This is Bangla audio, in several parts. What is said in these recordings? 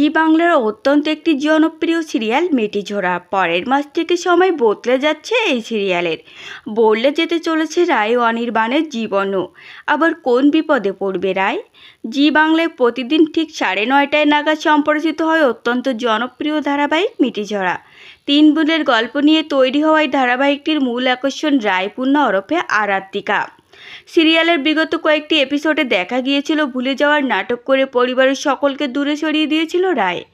জি বাংলার অত্যন্ত একটি জনপ্রিয় সিরিয়াল মেটিঝোড়া পরের মাস থেকে সময় বদলে যাচ্ছে এই সিরিয়ালের। বললে যেতে চলেছে রায় ও অনির্বাণের জীবনও। আবার কোন বিপদে পড়বে রায়? জি বাংলায় প্রতিদিন ঠিক সাড়ে নয়টায় নাগাদ সম্প্রচারিত হয় অত্যন্ত জনপ্রিয় ধারাবাহিক মিটিঝরা তিন বোনের গল্প নিয়ে তৈরি হওয়া এই ধারাবাহিকটির মূল আকর্ষণ রায়পূর্ণ ওরফে আরাত্মিকা সিরিয়ালের বিগত কয়েকটি এপিসোডে দেখা গিয়েছিল ভুলে যাওয়ার নাটক করে পরিবারের সকলকে দূরে সরিয়ে দিয়েছিল রায়।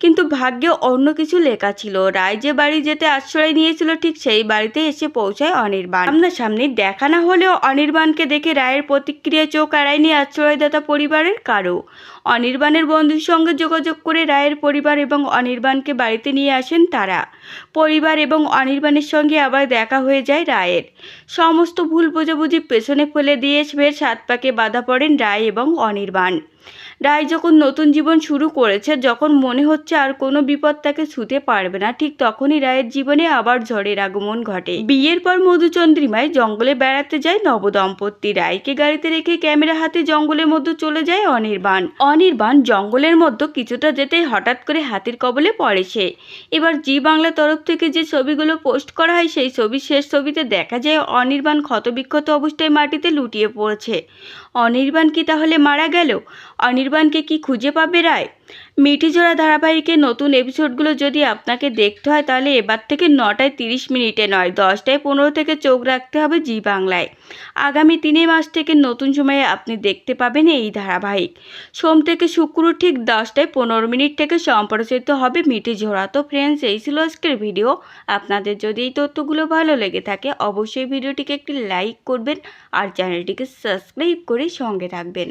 কিন্তু ভাগ্যে অন্য কিছু লেখা ছিল। রায় যে বাড়ি যেতে আশ্রয় নিয়েছিল ঠিক সেই বাড়িতে এসে পৌঁছায় অনির্বাণ। সামনাসামনি দেখা না হলেও অনির্বাণকে দেখে রায়ের প্রতিক্রিয়া চোখ এড়ায়নি আশ্রয়দাতা পরিবারের কারও অনির্বাণের বন্ধুর সঙ্গে যোগাযোগ করে রায়ের পরিবার এবং অনির্বাণকে বাড়িতে নিয়ে আসেন তারা। পরিবার এবং অনির্বাণের সঙ্গে আবার দেখা হয়ে যায় রায়ের। সমস্ত ভুল বোঝাবুঝি পেছনে ফেলে দিয়ে ফের সাত পাকে বাধা পড়েন রায় এবং অনির্বাণ। রায় যখন নতুন জীবন শুরু করেছে, যখন মনে হচ্ছে আর কোনো বিপদ তাকে ছুতে পারবে না, ঠিক তখনই রায়ের জীবনে আবার ঝড়ের আগমন ঘটে। বিয়ের পর মধুচন্দ্রিমায় জঙ্গলে বেড়াতে যায় নবদম্পতি। রায়কে গাড়িতে রেখে ক্যামেরা হাতে জঙ্গলের মধ্যে চলে যায় অনির্বাণ। অনির্বাণ জঙ্গলের মধ্যে কিছুটা যেতেই হঠাৎ করে হাতির কবলে পড়ে সে। এবার জি বাংলা তরফ থেকে যে ছবিগুলো পোস্ট করা হয়, সেই ছবির শেষ ছবিতে দেখা যায় অনির্বাণ ক্ষতবিক্ষত অবস্থায় মাটিতে লুটিয়ে পড়েছে। অনির্বাণ কি তাহলে মারা গেল? অনির্বাণকে কি খুঁজে পাবে রায়? মিঠিজোড়া ধারাবাহিকের নতুন এপিসোডগুলো যদি আপনাকে দেখতে হয়, তাহলে এবার থেকে নটায় তিরিশ মিনিটে নয়, দশটায় পনেরো থেকে চোখ রাখতে হবে জি বাংলায়। আগামী তিনে মাস থেকে নতুন সময়ে আপনি দেখতে পাবেন এই ধারাবাহিক। সোম থেকে শুক্র ঠিক দশটায় পনেরো মিনিট থেকে সম্প্রচারিত হবে মিঠিঝোড়া তো ফ্রেন্ডস এই ছিল আজকের ভিডিও। আপনাদের যদি এই তথ্যগুলো ভালো লেগে থাকে, অবশ্যই ভিডিওটিকে একটি লাইক করবেন আর চ্যানেলটিকে সাবস্ক্রাইব করে সঙ্গে থাকবেন।